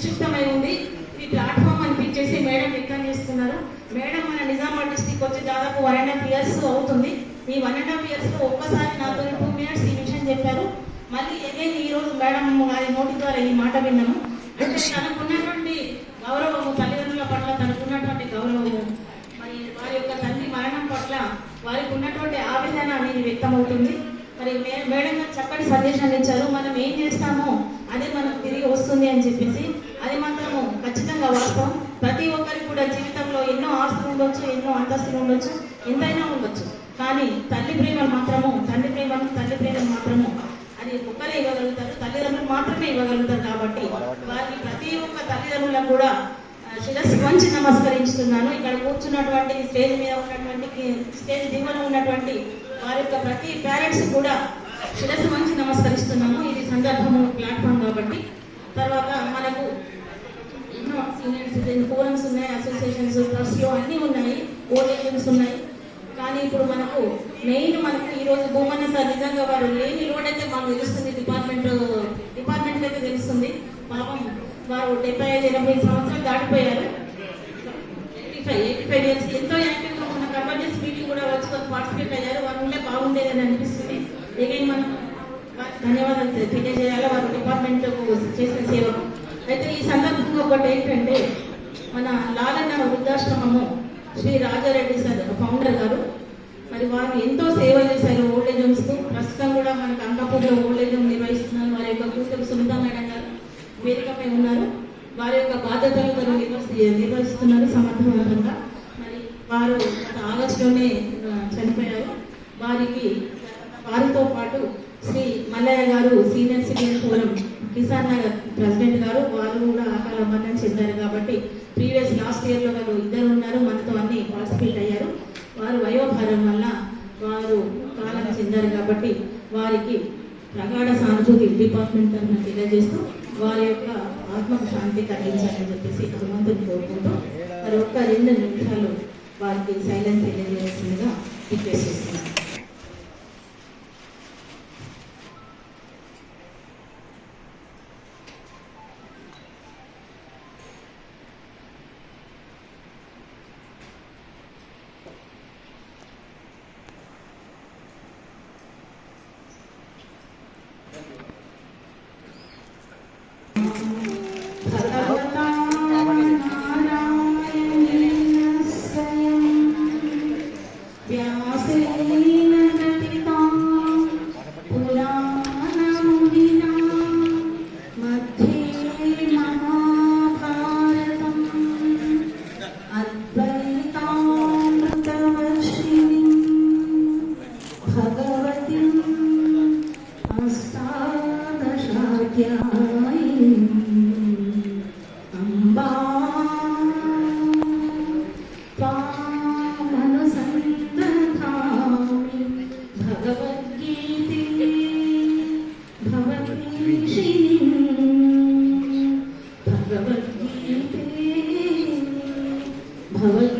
సంక్షిప్తమై ఉంది ఇది platform అనిపించేసి madam వ్యక్తం చేస్తున్నారు. మేడం మన నిజామాబాద్ డిస్టిక్ వచ్చి దాదాపు వన్ అండ్ హాఫ్ ఇయర్స్ అవుతుంది. ఈ వన్ అండ్ హాఫ్ ఇయర్స్లో ఒక్కసారి నాతో టూ మినిట్స్ ఈ విషయం చెప్పారు. మళ్ళీ అగైన్ ఈ రోజు మేడం గారి నోటి ద్వారా ఈ మాట విన్నాము అంటే తనకున్నటువంటి గౌరవము తల్లిదండ్రుల పట్ల తనకున్నటువంటి గౌరవము మరి వారి యొక్క తల్లి మరణం పట్ల వారికి ఉన్నటువంటి ఆవేదన అనేది వ్యక్తమవుతుంది. మరి మేడం గారు చక్కటి సందేశాన్ని ఇచ్చారు. మనం ఏం చేస్తామో అదే మనకు తిరిగి వస్తుంది అని చెప్పేసి అది మాత్రము ఖచ్చితంగా వాస్తవం ప్రతి ఒక్కరికి కూడా జీవితంలో ఎన్నో ఆస్తులు ఉండొచ్చు ఎన్నో అంతస్తులు ఉండొచ్చు ఎంతైనా ఉండొచ్చు. కానీ తల్లి ప్రేమ మాత్రము తండ్రి ప్రేమను తల్లి ప్రేమ మాత్రము అది ఒక్కరే ఇవ్వగలుగుతారు. తల్లిదండ్రులు మాత్రమే ఇవ్వగలుగుతారు కాబట్టి వారికి ప్రతి ఒక్క తల్లిదండ్రులకు కూడా శిరస్సు వంచి నమస్కరించుతున్నాను. ఇక్కడ కూర్చున్నటువంటి స్టేజ్ మీద ఉన్నటువంటి స్టేజ్ దిగువన ఉన్నటువంటి వారి యొక్క ప్రతి పేరెంట్స్ కూడా శిరస్సు వంచి నమస్కరిస్తున్నాము. ఇది సందర్భము ప్లాట్ఫామ్ కాబట్టి. తర్వాత మనకు ఎన్నో సీనియర్ సిటిజన్ ఫోరమ్స్ ఉన్నాయి అసోసియేషన్స్ ట్రస్ట్లు అన్నీ ఉన్నాయి ఓడిఎంస్ ఉన్నాయి. కానీ ఇప్పుడు మనకు మెయిన్ మనకు ఈ రోజు భూమన్న సార్ నిజంగా వారు లేని లోడ్ అయితే మాకు తెలుస్తుంది డిపార్ట్మెంట్ డిపార్ట్మెంట్ అయితే తెలుస్తుంది. పాపం వారు డెబ్బై ఐదు ఎనభై సంవత్సరాలు దాటిపోయారు. Eighty five eighty five years ఎంతో యాక్టివ్గా ఉన్న కన్వర్జెన్స్ మీటింగ్ కూడా వచ్చి పార్టిసిపేట్ అయ్యారు. వారు ఉంటే బాగుండేదని అనిపిస్తుంది. ఎగైన్ మనం ధన్యవాదాలు తెలియజేయాలి? వారు డిపార్ట్మెంట్ చేసి సేవకు అయితే ఈ సందర్భంగా ఒకటి ఏంటంటే మన లాలన్న వృద్ధాశ్రమము శ్రీ రాజారెడ్డి సార్ ఫౌండర్ గారు. మరి వారు ఎంతో సేవ చేశారు ఓల్డ్ హోమ్స్ ప్రస్తుతం కూడా మనకు అంకాపూర్లో ఓల్డేజ్ హోమ్ నిర్వహిస్తున్నారు. వారి యొక్క కూతురు సునీత మేడం గారు వేదికపై ఉన్నారు. వారి యొక్క బాధ్యతలు వారు నిర్వహిస్తున్నారు సమర్థవంతంగా. మరి వారు గత ఆగస్టులోనే చనిపోయారు. వారికి వారితో పాటు శ్రీ మల్లయ్య గారు senior citizen forum Kisan Nagar president గారు వారు కూడా అకాల మరణం చెందారు కాబట్టి ప్రీవియస్ లాస్ట్ ఇయర్లో వాళ్ళు ఇద్దరు ఉన్నారు మనతో అన్ని పార్టిసిపేట్ అయ్యారు. వారు వయోభారం వల్ల వారు కాలం చెందారు కాబట్టి వారికి ప్రగాఢ సానుభూతి డిపార్ట్మెంట్ తరఫున తెలియజేస్తూ వారి యొక్క ఆత్మకు శాంతి కలిగించాలని చెప్పేసి హనుమంతుని కోరుకుంటూ మరి ఒక్క రెండు నిమిషాలు వారికి సైలెన్స్ తెలియజేయాల్సిందిగా రిక్వెస్ట్ చేస్తున్నాను. Mm-hmm.